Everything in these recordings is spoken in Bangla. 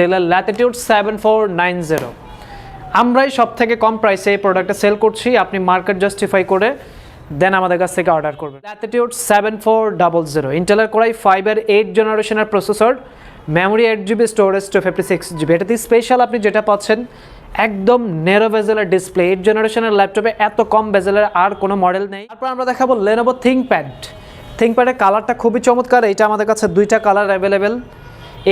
ডেলার Latitude seven four nine zero আমরাই সব থেকে কম প্রাইসে এই প্রোডাক্টটা সেল করছি, আপনি মার্কেট জাস্টিফাই করে দেন আমাদের কাছ থেকে অর্ডার করবেন। Latitude seven four double zero ইন্টেলার Core i ফাইভের এইট জেনারেশনের processor memory eight GB storage two fifty six GB এটাতে স্পেশাল আপনি যেটা পাচ্ছেন, একদম নেরো বেজেলের ডিসপ্লে এইট জেনারেশনের ল্যাপটপে এত কম বেজেলের আর কোনো মডেল নেই। তারপর আমরা দেখাবো লেনোভো থিঙ্কপ্যাড থিঙ্কপ্যাডের কালারটা খুবই চমৎকার, এইটা আমাদের কাছে দুইটা কালার অ্যাভেলেবেল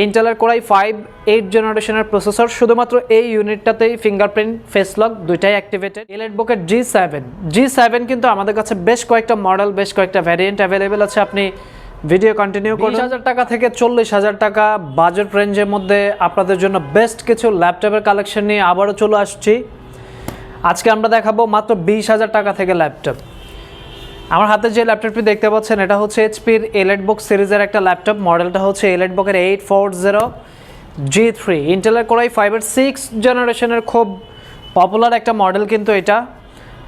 ইন্টেলের কোরাই ফাইভ এইট জেনারেশনের প্রসেসর শুধুমাত্র এই ইউনিটটাতেই ফিঙ্গারপ্রিন্ট ফেস লক দুইটাই অ্যাক্টিভেটেড এলেট বুকের জি সেভেন জি সেভেন কিন্তু আমাদের কাছে বেশ কয়েকটা মডেল বেশ কয়েকটা ভ্যারিয়েন্ট অ্যাভেলেবেল আছে। আপনি ভিডিও কন্টিনিউ করুন। হাজার টাকা থেকে চল্লিশ হাজার টাকা বাজেট রেঞ্জের মধ্যে আপনাদের জন্য বেস্ট কিছু ল্যাপটপের কালেকশন নিয়ে আবারও চলে আসছি। আজকে আমরা দেখাবো মাত্র বিশ হাজার টাকা থেকে ল্যাপটপ আমার হাতে যে ল্যাপটপটি দেখতে পাচ্ছেন, এটা হচ্ছে এইচপির এলেট বুক সিরিজের একটা ল্যাপটপ মডেলটা হচ্ছে এলেট বুকের eight four zero G three ইন্টেলের কোরাই ফাইভের সিক্স জেনারেশনের খুব পপুলার একটা মডেল কিন্তু এটা।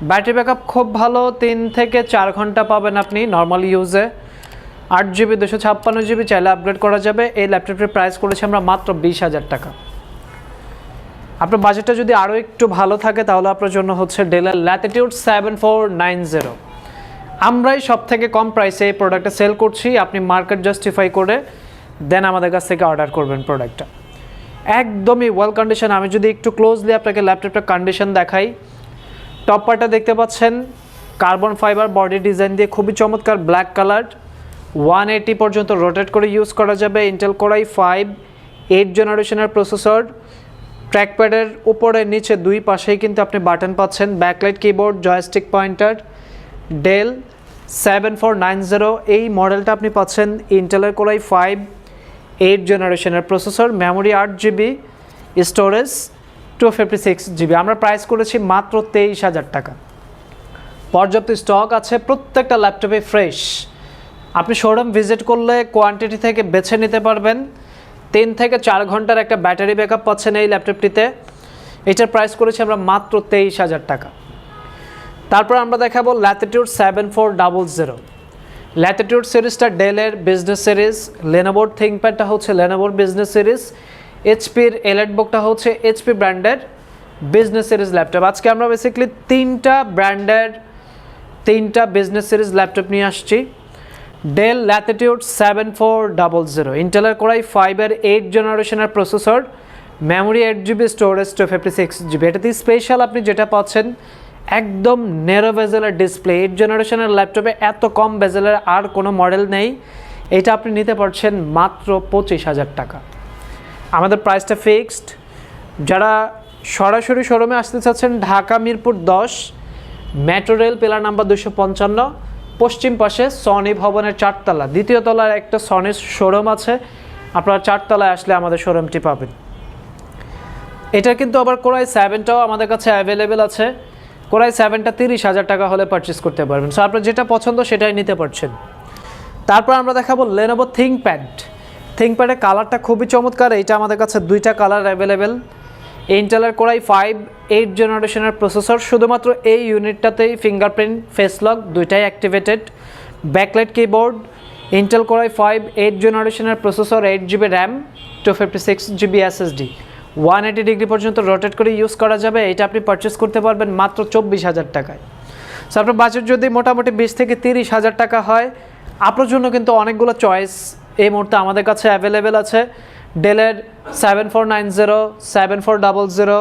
ব্যাটারি ব্যাকআপ খুব ভালো, তিন থেকে চার ঘণ্টা পাবেন আপনি নর্মাল ইউজে আট জিবি দুশো ছাপ্পান্ন জিবি চাইলে আপগ্রেড করা যাবে। এই ল্যাপটপটির প্রাইস করেছি আমরা মাত্র বিশ হাজার টাকা। আপনার বাজেটটা যদি আরও একটু ভালো থাকে, তাহলে আপনার জন্য হচ্ছে ডেলের Latitude seven four nine zero আমরাই সব থেকে কম প্রাইসে এই প্রোডাক্টটা সেল করছি। আপনি মার্কেট জাস্টিফাই করে দেন আমাদের কাছ থেকে অর্ডার করবেন প্রোডাক্টটা একদমই ওয়েল কন্ডিশন আমি যদি একটু ক্লোজলি আপনাকে ল্যাপটপটার কন্ডিশন দেখাই টপ পার্টটা দেখতে পাচ্ছেন কার্বন ফাইবার বডি ডিজাইন দিয়ে খুবই চমৎকার ব্ল্যাক কালার ওয়ান এইটি পর্যন্ত রোটেট করে ইউজ করা যাবে। Intel core i five eight জেনারেশনের প্রসেসর ট্র্যাকপ্যাডের উপরে, নিচে দুই পাশেই কিন্তু আপনি বাটন পাচ্ছেন। Backlight keyboard joystick pointer Dell seven four nine zero এই মডেলটা আপনি পাচ্ছেন ইন্টেলের কোরাই ফাইভ এইট জেনারেশনের প্রসেসর মেমোরি আট GB storage two fifty six GB আমরা প্রাইস করেছি মাত্র তেইশ হাজার টাকা। পর্যাপ্ত স্টক আছে, প্রত্যেকটা ল্যাপটপে ফ্রেশ আপনি শোরুম ভিজিট করলে কোয়ান্টিটি থেকে বেছে নিতে পারবেন। তিন থেকে চার ঘণ্টার একটা ব্যাটারি ব্যাকআপ পাচ্ছেন এই ল্যাপটপটিতে এটার প্রাইস করেছি আমরা মাত্র তেইশ হাজার টাকা। তারপর আমরা দেখাবো Latitude seven four double zero Latitude সিরিজটা ডেলের বিজনেস সিরিজ লেনোভোর থিঙ্কপ্যাডটা হচ্ছে লেনোভোর বিজনেস সিরিজ এইচপির এলেট বুকটা হচ্ছে এইচপি ব্র্যান্ডের বিজনেস সিরিজ ল্যাপটপ আজকে আমরা বেসিক্যালি তিনটা ব্র্যান্ডের তিনটা বিজনেস সিরিজ ল্যাপটপ নিয়ে আসছি। Dell Latitude seven four double zero ইন্টেলের কোরাই ফাইভের এইট জেনারেশনের processor memory eight GB storage two fifty six GB এটাতে স্পেশাল আপনি যেটা পাচ্ছেন একদম নেরো বেজেলের ডিসপ্লে এইট জেনারেশনের ল্যাপটপে এত কম বেজেলের আর কোনো মডেল নেই। এটা আপনি নিতে পারছেন মাত্র পঁচিশ হাজার টাকা। আমাদের প্রাইসটা ফিক্সড যারা সরাসরি শোরুমে আসতে চাচ্ছেন, ঢাকা মিরপুর দশ মেট্রো রেল পিলার নাম্বার দুশো পঞ্চান্ন, পশ্চিম পাশে সনি ভবনের চারতলা। দ্বিতীয় তলার একটা সনির শোরুম আছে। আপনারা চারতলায় আসলে আমাদের শোরুমটি পাবেন। এটা কিন্তু আবার কোরাই সেভেনটাও আমাদের কাছে অ্যাভেলেবেল আছে। কোরাই সেভেনটা তিরিশ হাজার টাকা হলে পারচেস করতে পারবেন। সো আপনার যেটা পছন্দ সেটাই নিতে পারছেন। তারপর আমরা দেখাবো লেনোভো থিঙ্কপ্যাড থিঙ্কপ্যাডের কালারটা খুবই চমৎকার। এইটা আমাদের কাছে দুইটা কালার অ্যাভেলেবেল ইন্টেলের কোরাই ফাইভ এইট জেনারেশনের প্রসেসর শুধুমাত্র এই ইউনিটটাতেই ফিঙ্গারপ্রিন্ট ফেস লক দুইটাই activated backlight keyboard Intel core i five eight জেনারেশনের processor eight GB RAM two fifty six GB SSD one eighty degree পর্যন্ত রোটেট করে ইউজ করা যাবে, এটা আপনি পারচেস করতে পারবেন মাত্র চব্বিশ হাজার টাকায়। সো আপনার বাজেট যদি মোটামুটি বিশ থেকে তিরিশ হাজার টাকা হয়, আপনার জন্য কিন্তু অনেকগুলো চয়েস এই মুহূর্তে আমাদের কাছে অ্যাভেলেবেল আছে। ডেলের seven four nine zero seven four double zero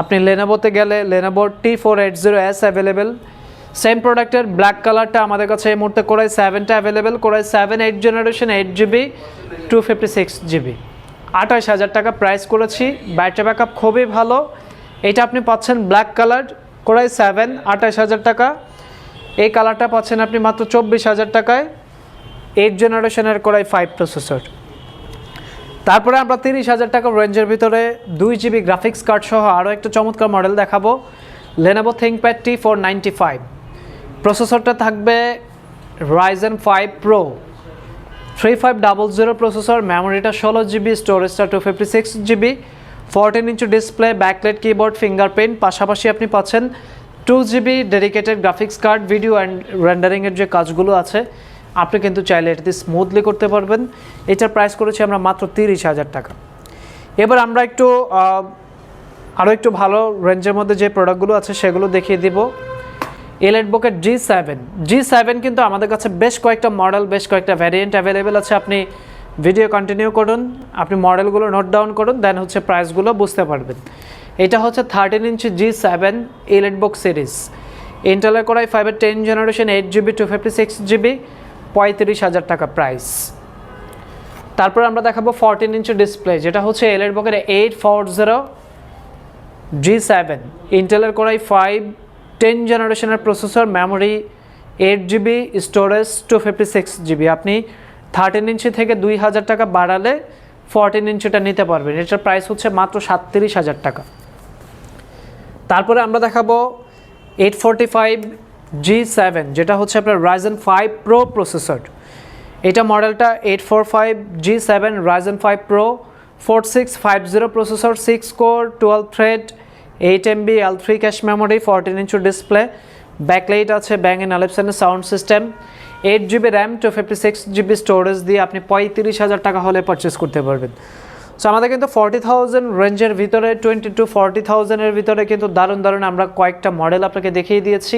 আপনি লেনোভোতে গেলে Lenovo T four eight zero S available same প্রোডাক্টের ব্ল্যাক কালারটা আমাদের কাছে এই মুহূর্তে core i সেভেনটা available core i seven eight generation eight GB two fifty six GB আঠাশ হাজার টাকা প্রাইস করেছি। ব্যাটারি ব্যাকআপ খুবই ভালো। এটা আপনি পাচ্ছেন ব্ল্যাক কালার কোরাই সেভেন আঠাশ হাজার টাকা। এই কালারটা পাচ্ছেন আপনি মাত্র চব্বিশ হাজার টাকায়। এইট জেনারেশনের কোরাই ফাইভ প্রসেসর তারপরে আমরা তিরিশ হাজার টাকা রেঞ্জের ভিতরে দুই জিবি গ্রাফিক্স কার্ড সহ আরও একটা চমৎকার মডেল দেখাবো। Lenovo ThinkPad T four ninety five প্রসেসরটা থাকবে Ryzen five pro three five double zero processor মেমোরিটা ষোলো GB স্টোরেজটা two fifty six GB fourteen inch display backlit keyboard fingerprint পাশাপাশি আপনি পাচ্ছেন two GB dedicated graphics card video and রেন্ডারিংয়ের যে কাজগুলো আছে, আপনি কিন্তু চাইলে এটাতে স্মুথলি করতে পারবেন। এটার প্রাইস করেছি আমরা মাত্র তিরিশ হাজার টাকা। এবার আমরা একটু আরও একটু ভালো রেঞ্জের মধ্যে যে প্রোডাক্টগুলো আছে, সেগুলো দেখিয়ে দিব। এলএড বুকের জি সেভেন জি সেভেন কিন্তু আমাদের কাছে বেশ কয়েকটা মডেল বেশ কয়েকটা ভ্যারিয়েন্ট অ্যাভেলেবেল আছে। আপনি ভিডিও কন্টিনিউ করুন, আপনি মডেলগুলো নোট ডাউন করুন দেন হচ্ছে প্রাইসগুলো বুঝতে পারবেন। এটা হচ্ছে thirteen inch G seven Elite book series ইন্টেলের করাই ফাইভের ten generation eight GB two fifty six GB পঁয়ত্রিশ হাজার টাকা প্রাইস তারপর আমরা দেখাবো ফোরটিন ইঞ্চি ডিসপ্লে যেটা হচ্ছে এলএড বুকের eight four zero G seven ইন্টেলের কোরাই ফাইভ টেন জেনারেশনের processor memory eight GB storage two fifty six GB আপনি থার্টিন ইঞ্চি থেকে দুই হাজার টাকা বাড়ালে ফোরটিন ইঞ্চিটা নিতে পারবেন। এটার প্রাইস হচ্ছে মাত্র সাতত্রিশ হাজার টাকা। তারপরে আমরা দেখাবো eight forty five G seven যেটা হচ্ছে আপনার রাইজেন ফাইভ প্রো প্রসেসর এটা মডেলটা eight four five G seven Ryzen five pro four six five zero processor six core twelve thread eight MB L three cache memory fourteen inch display backlight আছে ব্যাং and আলেপসেনের sound system eight GB RAM two fifty six GB storage দিয়ে আপনি পঁয়ত্রিশ হাজার টাকা হলে পারচেস করতে পারবেন। সো আমাদের কিন্তু ফর্টি থাউজেন্ড রেঞ্জের ভিতরে টোয়েন্টি টু ফর্টি থাউজেন্ডের ভিতরে কিন্তু দারুণ দারুণ আমরা কয়েকটা মডেল আপনাকে দেখিয়ে দিয়েছি।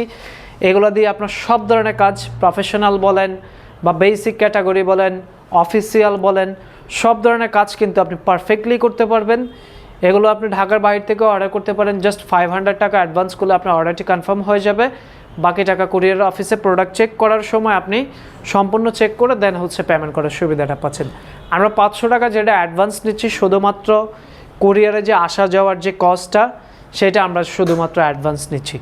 এগুলো দিয়ে আপনার সব ধরনের কাজ প্রফেশনাল বলেন বা বেসিক ক্যাটাগরি বলেন অফিসিয়াল বলেন, সব ধরনের কাজ কিন্তু আপনি পারফেক্টলি করতে পারবেন। এগুলো আপনি ঢাকার বাইরে থেকে অর্ডার করতে পারেন জাস্ট ফাইভ হান্ড্রেড টাকা অ্যাডভান্স করলে আপনার অর্ডারটি কনফার্ম হয়ে যাবে। বাকি টাকা কুরিয়ার অফিসে প্রোডাক্ট চেক করার সময় আপনি সম্পূর্ণ চেক করে দেন হচ্ছে পেমেন্ট করার সুবিধাটা পাচ্ছেন। আমরা পাঁচশো টাকা যেটা অ্যাডভান্স নিচ্ছি, শুধুমাত্র কুরিয়ারে যে আসা যাওয়ার যে কস্টটা সেটা আমরা শুধুমাত্র অ্যাডভান্স নিচ্ছি।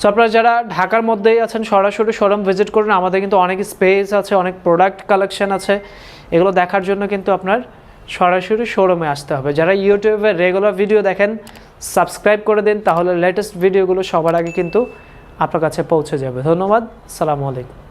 সো আপনারা যারা ঢাকার মধ্যেই আছেন, সরাসরি শোরুম ভিজিট করুন। আমাদের কিন্তু অনেক স্পেস আছে, অনেক প্রোডাক্ট কালেকশন আছে। এগুলো দেখার জন্য কিন্তু আপনার সরাসরি শোরুমে আসতে হবে। যারা ইউটিউবে রেগুলার ভিডিও দেখেন সাবস্ক্রাইব করে দিন, তাহলে লেটেস্ট ভিডিওগুলো সবার আগে কিন্তু আপনার কাছে পৌঁছে যাবে। ধন্যবাদ সালামু আলাইকুম।